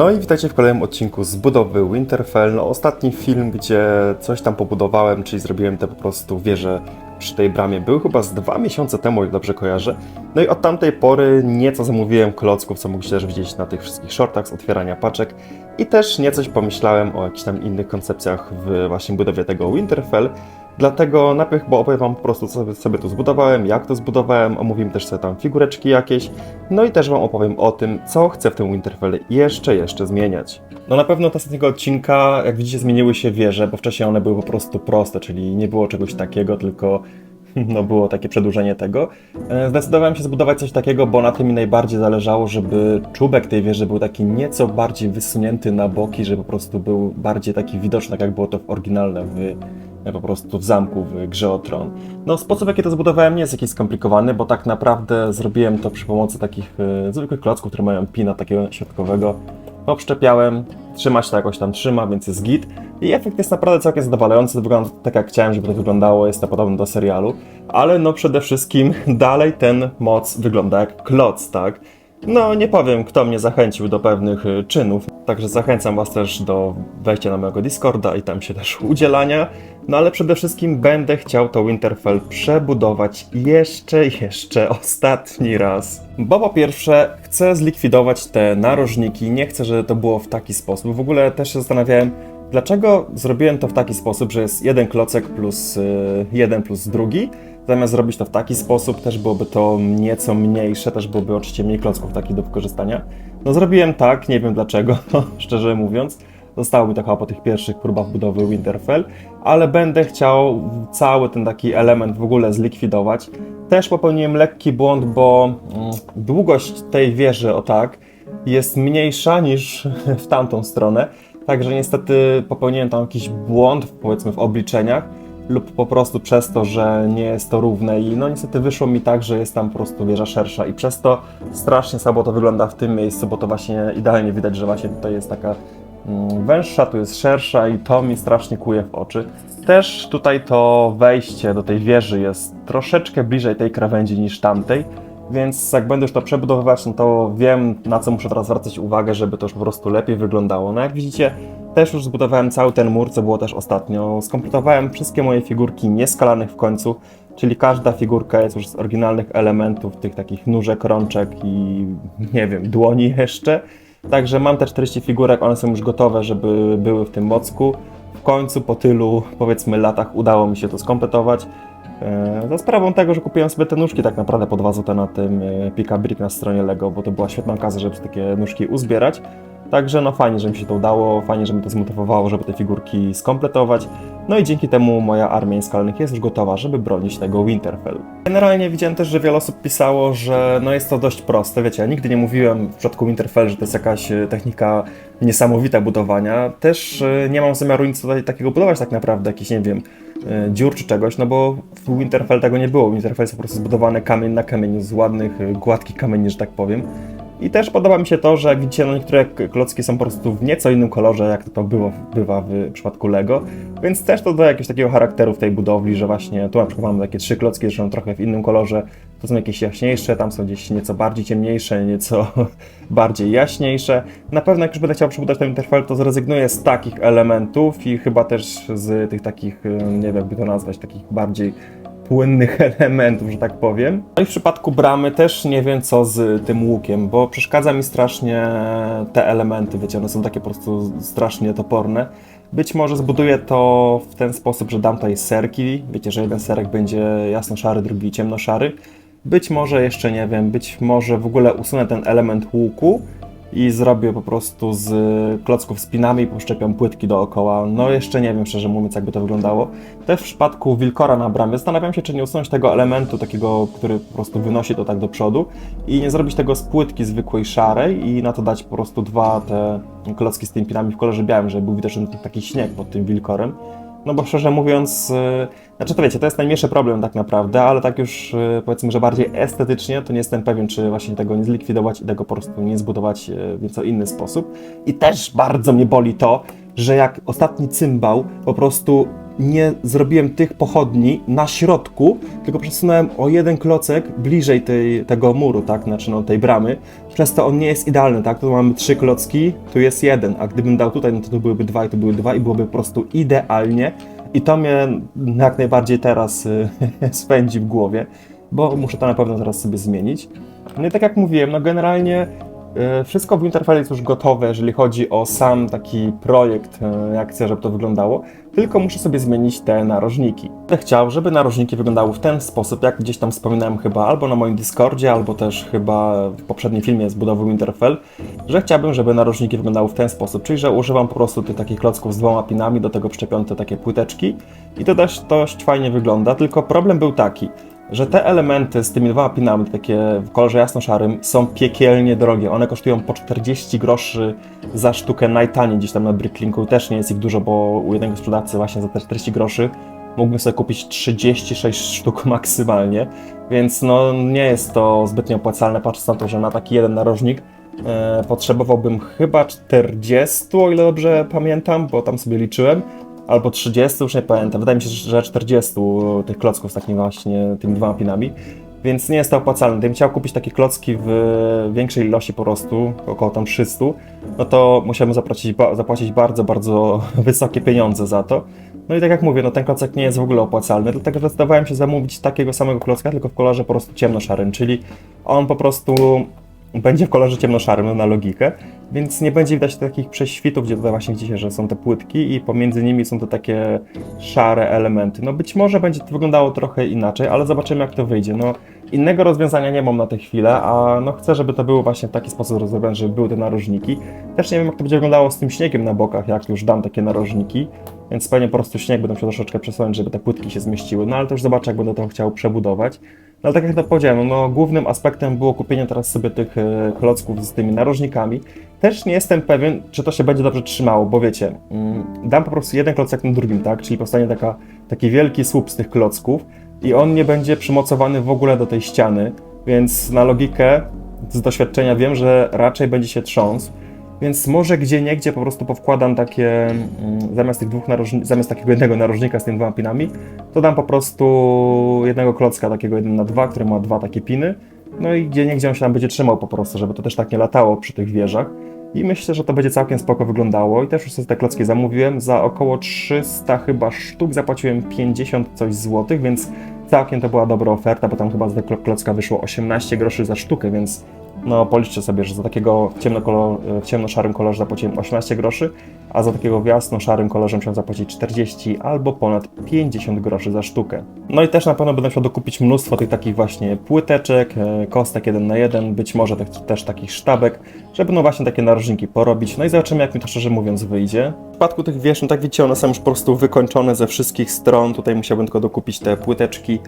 No i witajcie w kolejnym odcinku z budowy Winterfell. No, ostatni film, gdzie coś tam pobudowałem, czyli zrobiłem te po prostu wieże przy tej bramie, był chyba z dwa miesiące temu, jak dobrze kojarzę. No i od tamtej pory nieco zamówiłem klocków, co mogliście też widzieć na tych wszystkich shortach z otwierania paczek. I też niecoś pomyślałem o jakichś tam innych koncepcjach w właśnie budowie tego Winterfell. Dlatego najpierw chyba opowiem Wam po prostu, co sobie, tu zbudowałem, jak to zbudowałem, omówimy też sobie tam figureczki jakieś, no i też Wam opowiem o tym, co chcę w tym Winterfell jeszcze, jeszcze zmieniać. No na pewno od ostatniego odcinka, jak widzicie, zmieniły się wieże, bo wcześniej one były po prostu proste, czyli nie było czegoś takiego, tylko no było takie przedłużenie tego. E, Zdecydowałem się zbudować coś takiego, bo na tym mi najbardziej zależało, żeby czubek tej wieży był taki nieco bardziej wysunięty na boki, żeby po prostu był bardziej taki widoczny, tak jak było to w oryginalne w, po prostu w zamku w grze o Tron. No sposób jaki to zbudowałem nie jest jakiś skomplikowany, bo tak naprawdę zrobiłem to przy pomocy takich e, zwykłych klocków, które mają pina takiego środkowego. Obszczepiałem, trzyma się to jakoś tam trzyma, więc jest git. I efekt jest naprawdę całkiem zadowalający, wygląda tak jak chciałem, żeby to wyglądało, jest to podobne do serialu. Ale no przede wszystkim dalej ten moc wygląda jak kloc, tak? No nie powiem, kto mnie zachęcił do pewnych y, czynów, także zachęcam Was też do wejścia na mojego Discorda i tam się też udzielania. No ale przede wszystkim będę chciał to Winterfell przebudować jeszcze, jeszcze ostatni raz. Bo po pierwsze chcę zlikwidować te narożniki, nie chcę, żeby to było w taki sposób. W ogóle też się zastanawiałem, dlaczego zrobiłem to w taki sposób, że jest jeden klocek plus y, jeden plus drugi. Zamiast zrobić to w taki sposób, też byłoby to nieco mniejsze, też byłoby oczywiście mniej klocków takich do wykorzystania. No zrobiłem tak, nie wiem dlaczego, szczerze mówiąc. Zostało mi to chyba po tych pierwszych próbach budowy Winterfell, ale będę chciał cały ten taki element w ogóle zlikwidować. Też popełniłem lekki błąd, bo mm, długość tej wieży, o tak, jest mniejsza niż w tamtą stronę. Także niestety popełniłem tam jakiś błąd, powiedzmy, w obliczeniach lub po prostu przez to, że nie jest to równe i no niestety wyszło mi tak, że jest tam po prostu wieża szersza i przez to strasznie słabo to wygląda w tym miejscu, bo to właśnie idealnie widać, że właśnie tutaj jest taka mm, węższa, tu jest szersza i to mi strasznie kuje w oczy. Też tutaj to wejście do tej wieży jest troszeczkę bliżej tej krawędzi niż tamtej, więc jak będę już to przebudowywać, no to wiem na co muszę teraz zwracać uwagę, żeby to już po prostu lepiej wyglądało. No jak widzicie, też już zbudowałem cały ten mur, co było też ostatnio. Skompletowałem wszystkie moje figurki nieskalanych w końcu, czyli każda figurka jest już z oryginalnych elementów, tych takich nóżek, rączek i nie wiem, dłoni jeszcze. Także mam te 40 figurek, one są już gotowe, żeby były w tym mocku. W końcu po tylu, powiedzmy, latach udało mi się to skompletować. E, Za sprawą tego, że kupiłem sobie te nóżki tak naprawdę po 2 zł na tym e, Pika Brick na stronie Lego, bo to była świetna okazja, żeby takie nóżki uzbierać. Także no fajnie, że mi się to udało, fajnie, że mi to zmotywowało, żeby te figurki skompletować. No i dzięki temu moja armia skalanych jest już gotowa, żeby bronić tego Winterfell. Generalnie widziałem też, że wiele osób pisało, że no jest to dość proste. Wiecie, ja nigdy nie mówiłem w przypadku Winterfell, że to jest jakaś e, technika niesamowita budowania. Też e, nie mam zamiaru nic tutaj takiego budować tak naprawdę, jakiś, nie wiem, e, dziur czy czegoś, no bo w Winterfell tego nie było. Winterfell jest po prostu zbudowany kamień na kamieniu z ładnych, e, gładkich kamieni, że tak powiem. I też podoba mi się to, że jak widzicie, no niektóre klocki są po prostu w nieco innym kolorze, jak to, było, bywa w przypadku Lego, więc też to dodaje jakiegoś takiego charakteru w tej budowli, że właśnie tu na przykład mamy takie trzy klocki, że są trochę w innym kolorze, tu są jakieś jaśniejsze, tam są gdzieś nieco bardziej ciemniejsze, nieco bardziej jaśniejsze. Na pewno jak już będę chciał przebudować ten Winterfell, to zrezygnuję z takich elementów i chyba też z tych takich, nie wiem jakby to nazwać, takich bardziej płynnych elementów, że tak powiem. No i w przypadku bramy też nie wiem co z tym łukiem, bo przeszkadza mi strasznie te elementy, wiecie, one są takie po prostu strasznie toporne. Być może zbuduję to w ten sposób, że dam tutaj serki, wiecie, że jeden serek będzie jasno-szary, drugi ciemno-szary. Być może jeszcze nie wiem, być może w ogóle usunę ten element łuku i zrobię po prostu z klocków z pinami i poszczepiam płytki dookoła. No jeszcze nie wiem, szczerze mówiąc, jakby to wyglądało. Też w przypadku Wilkora na bramie zastanawiam się, czy nie usunąć tego elementu takiego, który po prostu wynosi to tak do przodu i nie zrobić tego z płytki zwykłej szarej i na to dać po prostu dwa te klocki z tymi pinami w kolorze białym, żeby był widoczny taki śnieg pod tym Wilkorem. No bo szczerze mówiąc, yy, znaczy to wiecie, to jest najmniejszy problem tak naprawdę, ale tak już yy, powiedzmy, że bardziej estetycznie, to nie jestem pewien, czy właśnie tego nie zlikwidować i tego po prostu nie zbudować yy, w nieco inny sposób. I też bardzo mnie boli to, że jak ostatni cymbał po prostu nie zrobiłem tych pochodni na środku, tylko przesunąłem o jeden klocek bliżej tej, tego muru, tak, znaczy no tej bramy. Przez to on nie jest idealny, tak, tu mamy trzy klocki, tu jest jeden, a gdybym dał tutaj, no to tu byłyby dwa i tu były dwa i byłoby po prostu idealnie. I to mnie jak najbardziej teraz y, spędzi w głowie, bo muszę to na pewno teraz sobie zmienić. No i tak jak mówiłem, no generalnie wszystko w Winterfell jest już gotowe, jeżeli chodzi o sam taki projekt, y, jak chcę, żeby to wyglądało, tylko muszę sobie zmienić te narożniki. Będę chciał, żeby narożniki wyglądały w ten sposób, jak gdzieś tam wspominałem chyba albo na moim Discordzie, albo też chyba w poprzednim filmie z budowy Winterfell, że chciałbym, żeby narożniki wyglądały w ten sposób, czyli że używam po prostu tych takich klocków z dwoma pinami, do tego przyczepione te takie płyteczki i to też dość fajnie wygląda, tylko problem był taki, że te elementy z tymi dwoma pinami, takie w kolorze jasno-szarym, są piekielnie drogie. One kosztują po 40 groszy za sztukę najtaniej gdzieś tam na Bricklinku. Też nie jest ich dużo, bo u jednego sprzedawcy właśnie za te 40 groszy mógłbym sobie kupić 36 sztuk maksymalnie, więc no nie jest to zbytnio opłacalne, patrząc na to, że na taki jeden narożnik e, potrzebowałbym chyba 40, o ile dobrze pamiętam, bo tam sobie liczyłem, albo 30, już nie pamiętam. Wydaje mi się, że 40 tych klocków z takimi właśnie tymi dwoma pinami. Więc nie jest to opłacalne. Gdybym chciał kupić takie klocki w większej ilości po prostu, około tam 300, no to musiałbym zapłacić, zapłacić bardzo, bardzo wysokie pieniądze za to. No i tak jak mówię, no ten klocek nie jest w ogóle opłacalny, dlatego zdecydowałem się zamówić takiego samego klocka, tylko w kolorze po prostu ciemnoszarym, czyli on po prostu będzie w kolorze ciemnoszarym no na logikę, więc nie będzie widać takich prześwitów, gdzie tutaj właśnie widzicie, że są te płytki i pomiędzy nimi są to takie szare elementy. No być może będzie to wyglądało trochę inaczej, ale zobaczymy jak to wyjdzie. No innego rozwiązania nie mam na tę chwilę, a no chcę, żeby to było właśnie w taki sposób rozrobione, żeby były te narożniki. Też nie wiem jak to będzie wyglądało z tym śniegiem na bokach, jak już dam takie narożniki, więc pewnie po prostu śnieg będę musiał troszeczkę przesunąć, żeby te płytki się zmieściły, no ale to już zobaczę jak będę to chciał przebudować. No ale tak jak to powiedziałem, no głównym aspektem było kupienie teraz sobie tych e, klocków z tymi narożnikami. Też nie jestem pewien, czy to się będzie dobrze trzymało, bo wiecie, mm, dam po prostu jeden klocek na drugim, tak? Czyli powstanie taka, taki wielki słup z tych klocków i on nie będzie przymocowany w ogóle do tej ściany, więc na logikę z doświadczenia wiem, że raczej będzie się trząsł. Więc może gdzie niegdzie po prostu powkładam takie, mm, zamiast tych dwóch zamiast takiego jednego narożnika z tymi dwoma pinami, to dam po prostu jednego klocka takiego 1 na 2, który ma dwa takie piny. No i gdzie niegdzie on się tam będzie trzymał po prostu, żeby to też tak nie latało przy tych wieżach. I myślę, że to będzie całkiem spoko wyglądało. I też już sobie te klocki zamówiłem. Za około 300 chyba sztuk zapłaciłem 50 coś złotych, więc całkiem to była dobra oferta, bo tam chyba za tego klocka wyszło 18 groszy za sztukę, więc no policzcie sobie, że za takiego w, ciemnokolor, w ciemnoszarym kolorze zapłaciłem 18 groszy, a za takiego w jasno-szarym kolorze musiałem zapłacić 40 albo ponad 50 groszy za sztukę. No i też na pewno będę musiał dokupić mnóstwo tych takich właśnie płyteczek, e, kostek 1 na 1, być może tych, też takich sztabek, żeby no właśnie takie narożniki porobić. No i zobaczymy jak mi to szczerze mówiąc wyjdzie. W przypadku tych no tak widzicie, one są już po prostu wykończone ze wszystkich stron. Tutaj musiałbym tylko dokupić te płyteczki.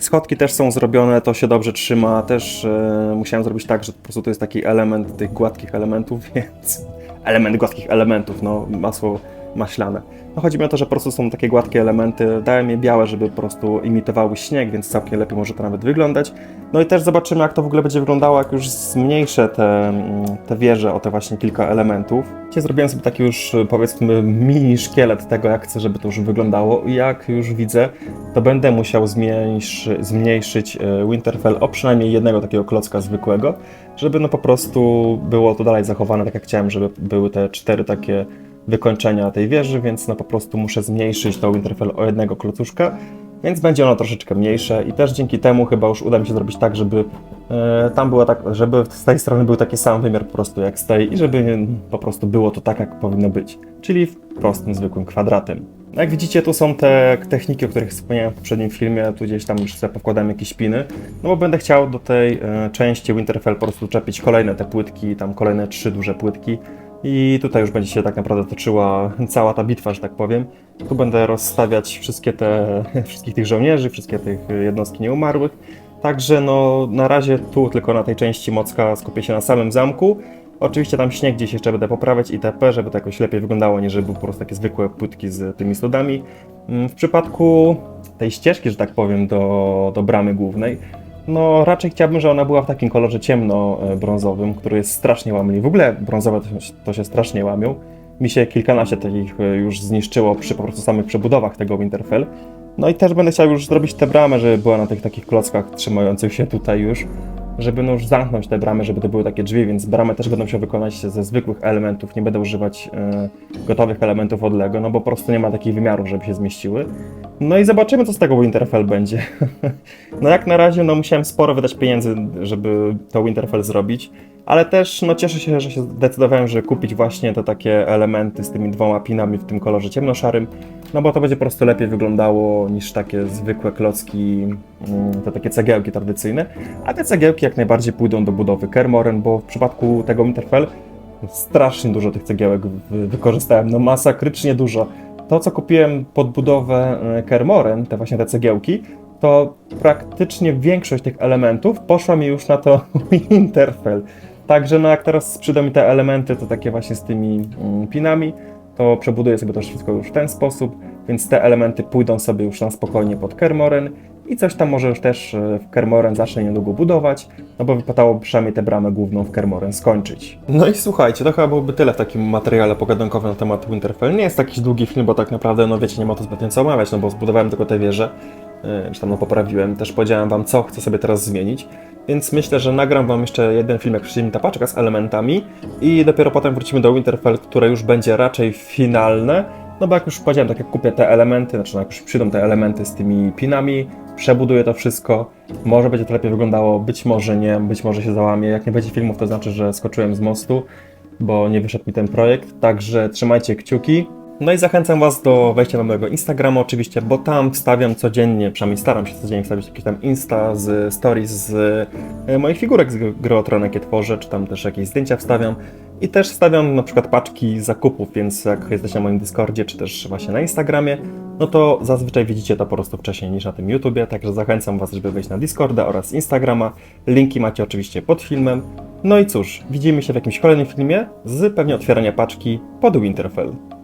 Schodki też są zrobione, to się dobrze trzyma. Też e, musiałem zrobić tak, że po prostu to jest taki element tych gładkich elementów, więc element gładkich elementów, no masło maślane. No chodzi mi o to, że po prostu są takie gładkie elementy. Dałem je białe, żeby po prostu imitowały śnieg, więc całkiem lepiej może to nawet wyglądać. No i też zobaczymy, jak to w ogóle będzie wyglądało, jak już zmniejszę te, mm, te wieże o te właśnie kilka elementów. Dzisiaj zrobiłem sobie taki już, powiedzmy, mini szkielet tego, jak chcę, żeby to już wyglądało. I jak już widzę, to będę musiał zmniejszy, zmniejszyć e, Winterfell o przynajmniej jednego takiego klocka zwykłego, żeby no po prostu było to dalej zachowane tak jak chciałem, żeby były te cztery takie wykończenia tej wieży, więc no po prostu muszę zmniejszyć to Winterfell o jednego klocuszka, więc będzie ono troszeczkę mniejsze i też dzięki temu chyba już uda mi się zrobić tak, żeby e, tam była tak, żeby z tej strony był taki sam wymiar po prostu jak z tej i żeby po prostu było to tak, jak powinno być, czyli prostym, zwykłym kwadratem. Jak widzicie, tu są te techniki, o których wspomniałem w poprzednim filmie, tu gdzieś tam już sobie powkładałem jakieś piny, no bo będę chciał do tej e, części Winterfell po prostu czepić kolejne te płytki, tam kolejne trzy duże płytki, i tutaj już będzie się tak naprawdę toczyła cała ta bitwa, że tak powiem. Tu będę rozstawiać wszystkie te, wszystkich tych żołnierzy, wszystkie tych jednostki nieumarłych. Także no na razie tu tylko na tej części Mocka skupię się na samym zamku. Oczywiście tam śnieg gdzieś jeszcze będę poprawiać itp., żeby to jakoś lepiej wyglądało, niż żeby były po prostu takie zwykłe płytki z tymi studami. Mm, W przypadku tej ścieżki, że tak powiem, do, do bramy głównej, no raczej chciałbym, że ona była w takim kolorze ciemno-brązowym, który jest strasznie łamliwy. W ogóle brązowe to, się- to się strasznie łamią, mi się kilkanaście takich e, już zniszczyło przy po prostu samych przebudowach tego Winterfell. No i też będę chciał już zrobić tę bramę, żeby była na tych takich klockach trzymających się tutaj już, żeby no już zamknąć te bramy, żeby to były takie drzwi, więc bramę też będę musiał wykonać ze zwykłych elementów, nie będę używać e, gotowych elementów od Lego, no bo po prostu nie ma takich wymiarów, żeby się zmieściły. No i zobaczymy, co z tego Winterfell będzie. no jak na razie, no musiałem sporo wydać pieniędzy, żeby to Winterfell zrobić, ale też no cieszę się, że się zdecydowałem, że kupić właśnie te takie elementy z tymi dwoma pinami w tym kolorze ciemnoszarym, no bo to będzie po prostu lepiej wyglądało niż takie zwykłe klocki, mm, te takie cegiełki tradycyjne, a te cegiełki jak najbardziej pójdą do budowy Kermoren, bo w przypadku tego Winterfell strasznie dużo tych cegiełek wy- wykorzystałem, no masakrycznie dużo. To, co kupiłem pod budowę e, Kermoren, te właśnie te cegiełki, to praktycznie większość tych elementów poszła mi już na to Winterfell. Także no jak teraz sprzedam mi te elementy, to takie właśnie z tymi mm, pinami, to przebuduję sobie to wszystko już w ten sposób, więc te elementy pójdą sobie już na spokojnie pod Kermoren i coś tam może już też e, w Kermoren zacznę niedługo budować, no bo wypadało przynajmniej tę bramę główną w Kermoren skończyć. No i słuchajcie, to chyba byłoby tyle w takim materiale pogadunkowym na temat Winterfell. Nie jest jakiś długi film, bo tak naprawdę, no wiecie, nie ma to zbytnio co omawiać, no bo zbudowałem tylko tę wieżę, czy tam no poprawiłem, też powiedziałem wam co chcę sobie teraz zmienić, więc myślę, że nagram wam jeszcze jeden film, jak przyjdzie mi ta paczka z elementami i dopiero potem wrócimy do Winterfell, które już będzie raczej finalne, no bo jak już powiedziałem, tak jak kupię te elementy, znaczy jak już przyjdą te elementy z tymi pinami, przebuduję to wszystko, może będzie to lepiej wyglądało, być może nie, być może się załamie. Jak nie będzie filmów, to znaczy, że skoczyłem z mostu, bo nie wyszedł mi ten projekt, także trzymajcie kciuki. No i zachęcam Was do wejścia na mojego Instagrama oczywiście, bo tam wstawiam codziennie, przynajmniej staram się codziennie wstawiać jakieś tam Insta z stories z e, moich figurek z gry o Tron, jakie tworzę, czy tam też jakieś zdjęcia wstawiam. I też wstawiam na przykład paczki zakupów, więc jak jesteście na moim Discordzie, czy też właśnie na Instagramie, no to zazwyczaj widzicie to po prostu wcześniej niż na tym YouTubie, także zachęcam Was, żeby wejść na Discorda oraz Instagrama. Linki macie oczywiście pod filmem. No i cóż, widzimy się w jakimś kolejnym filmie z pewnie otwierania paczki pod Winterfell.